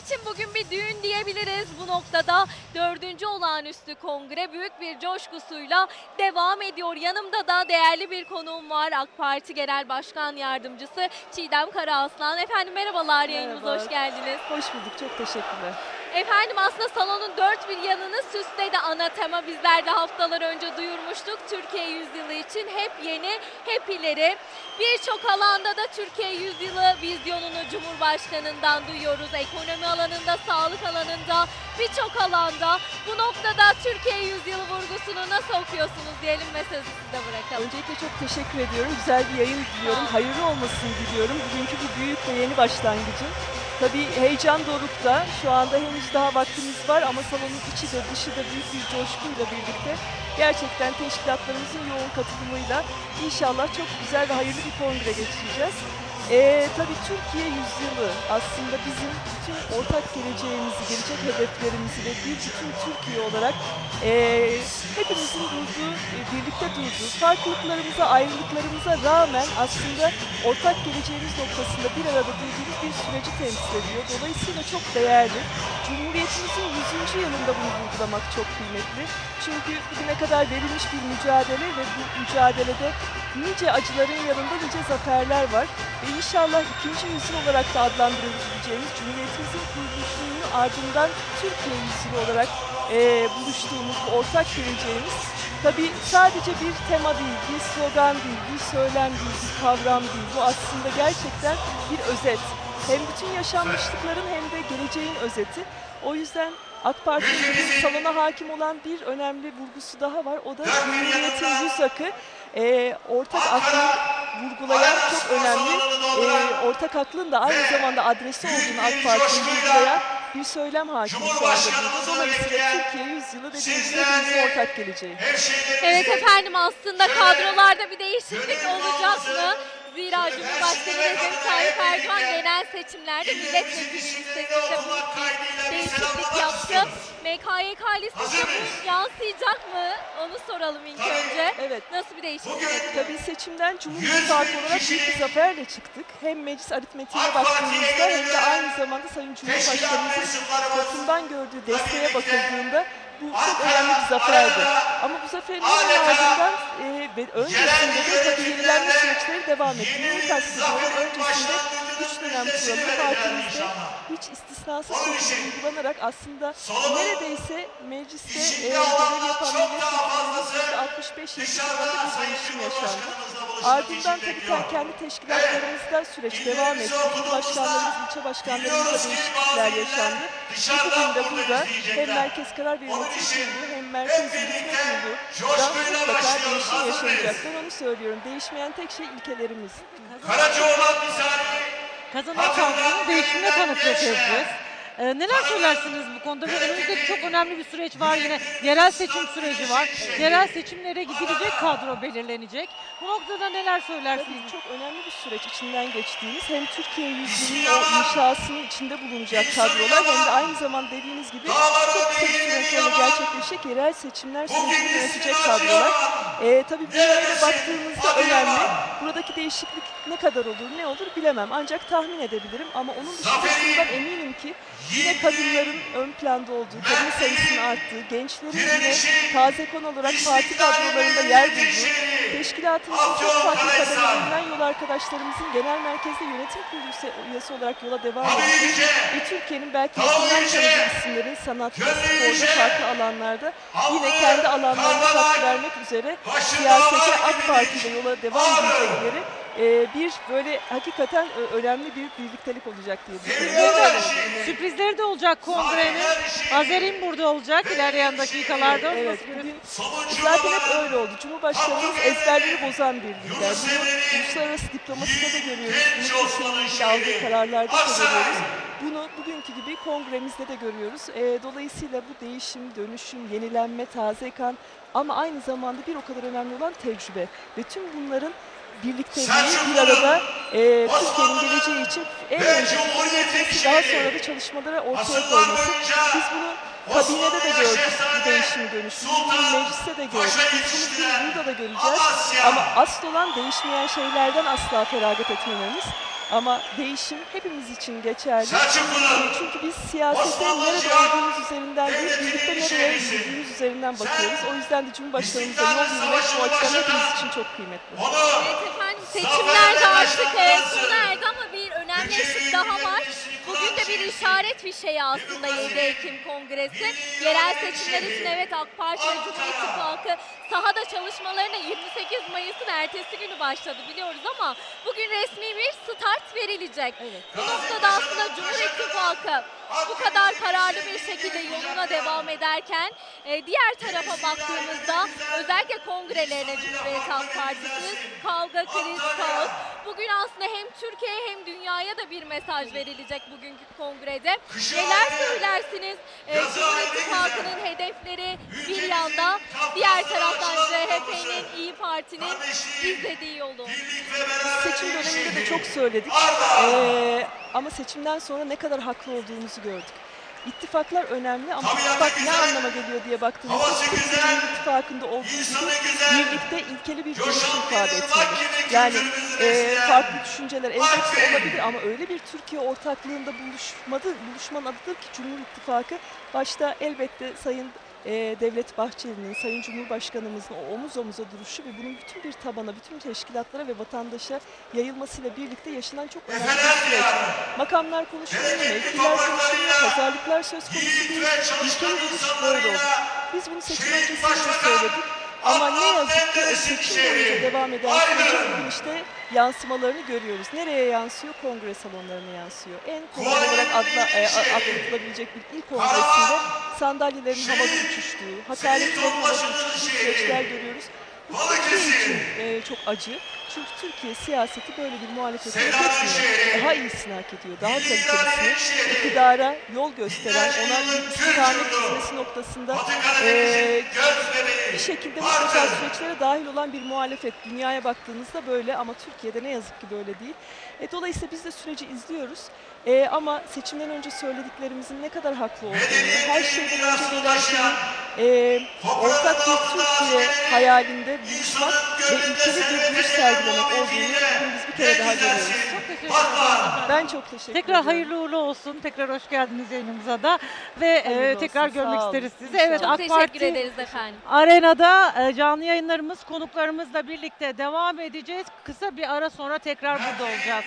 için bugün bir düğün diyebiliriz. Bu noktada dördüncü olağanüstü kongre büyük bir coşkusuyla devam ediyor. Yanımda da değerli bir konuğum var. AK Parti Genel Başkan Yardımcısı Çiğdem Karaaslan. Efendim merhabalar yayınımıza Merhaba. hoş geldiniz. Hoş bulduk, çok teşekkürler. Efendim aslında salonun dört bir yanını süsledi ana tema. Bizler de haftalar önce duyurmuştuk. Türkiye Yüzyılı için hep yeni, hep ileri. Birçok alanda da Türkiye Yüzyılı vizyonunu Cumhurbaşkanı'ndan duyuyoruz. Ekonomi alanında, sağlık alanında, birçok alanda. Bu noktada Türkiye Yüzyılı vurgusunu nasıl okuyorsunuz diyelim ve sözü size bırakalım. Öncelikle çok teşekkür ediyorum. Güzel bir yayın diliyorum. Hayırlı olmasını diliyorum. Bugünkü bu büyük ve yeni başlangıcın. Tabii heyecan dorukta. Şu anda henüz daha vaktimiz var ama salonun içi de dışı da büyük bir coşkuyla birlikte gerçekten teşkilatlarımızın yoğun katılımıyla inşallah çok güzel ve hayırlı bir kongre geçireceğiz. Ee, tabii Türkiye yüzyılı aslında bizim bütün ortak geleceğimizi, gelecek hedeflerimizi ve bir bütün Türkiye olarak ee, hepimizin durduğu, e, birlikte durduğu, farklılıklarımıza, ayrılıklarımıza rağmen aslında ortak geleceğimiz noktasında bir arada durduğumuz bir süreci temsil ediyor. Dolayısıyla çok değerli. Cumhuriyetimizin 100. yılında bunu vurgulamak çok kıymetli. Çünkü bugüne kadar verilmiş bir mücadele ve bu mücadelede nice acıların yanında nice zaferler var. Ve inşallah ikinci yüzyıl olarak da adlandırabileceğimiz Cumhuriyetimizin kuruluşunun ardından Türkiye yüzyılı olarak eee, buluştuğumuz bu ortak geleceğimiz tabii sadece bir tema değil, bir slogan değil, bir söylem değil, bir kavram değil. Bu aslında gerçekten bir özet. Hem bütün yaşanmışlıkların hem de geleceğin özeti. O yüzden AK Parti'nin salona hakim olan bir önemli vurgusu daha var. O da Cumhuriyet'in yüz akı. Eee, ortak aklını vurgulayan çok önemli. eee, ortak aklın da aynı zamanda adresi olduğunu AK Parti'nin vurgulayan bir söylem hakim şu anda. Dolayısıyla Türkiye yüzyılı dediğimiz gibi hepimizin ortak geleceği. Evet efendim aslında kadrolarda bir değişiklik olacak Zira Cumhurbaşkanı Recep Tayyip Erdoğan genel seçimlerde milletvekili listesinde bir değişiklik yaptı. MKYK listesine bu yansıyacak mı? Onu soralım ilk önce. Evet. Nasıl bir değişiklik? Tabii seçimden Cumhur İttifakı olarak büyük bir zaferle çıktık. Hem meclis aritmetiğine baktığımızda hem de aynı zamanda Sayın Cumhurbaşkanımızın toplumdan gördüğü desteğe bakıldığında bu çok önemli bir zaferdi. Ama bu zaferin hemen ardından e, ve öncesinde de tabii yenilenme süreçleri devam etti. Neyi kastediyorum? Öncesinde üç dönem kuralı partimizde hiç istisnasız şekilde uygulanarak aslında neredeyse mecliste e, görev yapan milletvekillerinin 65 yaş civarında bir değişim yaşandı. Ardından tabii kendi teşkilatlarımızda süreç devam etti. Cumhurbaşkanlarımız, ilçe başkanlarımızla değişiklikler yaşandı. Bugün de burada hem Merkez Karar ve Yönetim Kurulu hem Merkez Yürütme Kurulu da mutlaka değişim yaşanacak. Ben onu söylüyorum. Değişmeyen tek şey ilkelerimiz. Karacaoğlan misali Kazanan kadronun değişimine tanıklık edeceğiz. Ee, neler söylersiniz bu konuda? Ve önümüzde çok önemli bir süreç var yine. Yerel seçim süreci var. Yerel seçimlere gidilecek kadro belirlenecek. Bu noktada neler söylersiniz? Tabii çok önemli bir süreç içinden geçtiğimiz hem Türkiye yüzyılının o inşasının içinde bulunacak kadrolar hem de aynı zamanda dediğiniz gibi çok kısa bir süre sonra gerçekleşecek yerel seçimler sürecini yönetecek kadrolar. Ee, tabii bu yöne baktığımızda önemli. Buradaki değişiklik ne kadar olur ne olur bilemem. Ancak tahmin edebilirim. Ama onun dışında şundan eminim ki yine kadınların ön planda olduğu, kadın sayısının arttığı, gençlerin yine taze konu olarak parti kadrolarında yer bulduğu, teşkilatımızın çok farklı kademelerinden yol arkadaşlarımızın genel merkezde yönetim kurulu üyesi- olarak yola devam ettiği ve Türkiye'nin belki yakından tanıdığı isimlerin sanatta, sporda, farklı alanlarda yine kendi alanlarına katkı vermek üzere siyasete AK Parti ile yola devam edecekleri e, bir böyle hakikaten ö- önemli bir birliktelik olacak diye düşünüyorum. Sürprizleri de olacak kongrenin. Azer'in burada olacak ilerleyen dakikalarda. Evet, bugün zaten hep öyle oldu. Cumhurbaşkanımız ezberleri bozan bir lider. Bunu uluslararası diplomaside de görüyoruz. Bunu Türkiye'nin ilgili aldığı kararlarda da görüyoruz. Bunu bugünkü gibi kongremizde de görüyoruz. Ee, dolayısıyla bu değişim, dönüşüm, yenilenme, taze kan ama aynı zamanda bir o kadar önemli olan tecrübe. Ve tüm bunların birlikteliği bir arada e, Türkiye'nin geleceği için en önce daha sonra da çalışmalara ortaya koyması. Biz bunu kabinede de gördük bu değişimi dönüşümü. Bunu mecliste de gördük. Biz bunu burada da göreceğiz. Ama asıl olan değişmeyen şeylerden asla feragat etmememiz. Ama değişim hepimiz için geçerli. Çünkü biz siyasete nerede olduğumuz üzerinden değil, birlikte nereye yürüdüğümüz üzerinden bakıyoruz. O yüzden de Cumhurbaşkanımıza yol yürümek bu açıdan hepimiz için çok kıymetli. Evet efendim seçimler de artık e, sona erdi ama bir ışık daha var. Bugün de bir işaret fişeği aslında 7 Ekim Kongresi. Yerel seçimler için evet AK Parti ve Cumhur İttifakı sahada çalışmalarına 28 Mayıs'ın ertesi günü başladı biliyoruz ama bugün resmi bir start verilecek. Bu noktada aslında Cumhur İttifakı bu kadar kararlı bir şekilde yoluna devam ederken e, diğer tarafa baktığımızda özellikle kongrelerine Cumhuriyet Halk Partisi'nin kavga, kriz, kaos. Bugün aslında hem Türkiye'ye hem dünyaya da bir mesaj verilecek bugünkü kongrede. Neler söylersiniz? E, Cumhur İttifakı'nın hedefleri bir yanda, diğer taraftan CHP'nin, İyi Parti'nin izlediği yolu. Seçim döneminde de çok söyledik. Ee, ama seçimden sonra ne kadar haklı olduğumuzu gördük. İttifaklar önemli ama Tabii ittifak ne güzel. anlama geliyor diye baktığımızda Havası Türkiye güzel. Cumhur İttifakı'nda olduğu gibi birlikte ilkeli bir bir ifade etmeli. Yani e, farklı düşünceler elbette olabilir ama öyle bir Türkiye ortaklığında buluşmadı, buluşmanın adıdır ki Cumhur İttifakı başta elbette Sayın e, Devlet Bahçeli'nin, Sayın Cumhurbaşkanımızın o omuz omuza duruşu ve bunun bütün bir tabana, bütün teşkilatlara ve vatandaşa yayılmasıyla birlikte yaşanan çok önemli bir süreç. Makamlar konuşuluyor, Gelecek mevkiler konuşuluyor, pazarlıklar söz konusu değil. İlkeli duruş böyle oldu. Biz bunu seçim öncesinde söyledik. Ama ne yazık ki seçim boyunca devam eden sürecin işte yansımalarını görüyoruz. Nereye yansıyor? Kongre salonlarına yansıyor. En kolay olarak adla, e, şehri. atlatılabilecek bir ilk kongresinde sandalyelerin havada uçuştuğu, hakaretlerin havada uçuştuğu süreçler görüyoruz. Bu Türkiye için e, çok acı. Çünkü Türkiye siyaseti böyle bir muhalefet etmiyor. Daha iyisini hak ediyor. Daha kalitelisini. iktidara yol gösteren, ona istikamet çizmesi noktasında e, bir şekilde mutlaka süreçlere dahil olan bir muhalefet. Dünyaya baktığınızda böyle ama Türkiye'de ne yazık ki böyle değil. E, dolayısıyla biz de süreci izliyoruz. E, ama seçimden önce söylediklerimizin ne kadar haklı olduğunu, her şeyden önce şeyin e, ortak bir Türkiye hayalinde buluşmak ve ülkeli bir duruş sergilemek olduğunu bugün biz bir kere daha görüyoruz. Çok teşekkür ederim. Patlar. Ben çok teşekkür Tekrar ediyorum. hayırlı uğurlu olsun. Tekrar hoş geldiniz yayınımıza da. Ve Hayırlı e, olsun, tekrar sağ görmek olun. isteriz sizi. Evet Çok AK teşekkür Parti ederiz efendim. Arenada e, canlı yayınlarımız konuklarımızla birlikte devam edeceğiz. Kısa bir ara sonra tekrar burada olacağız.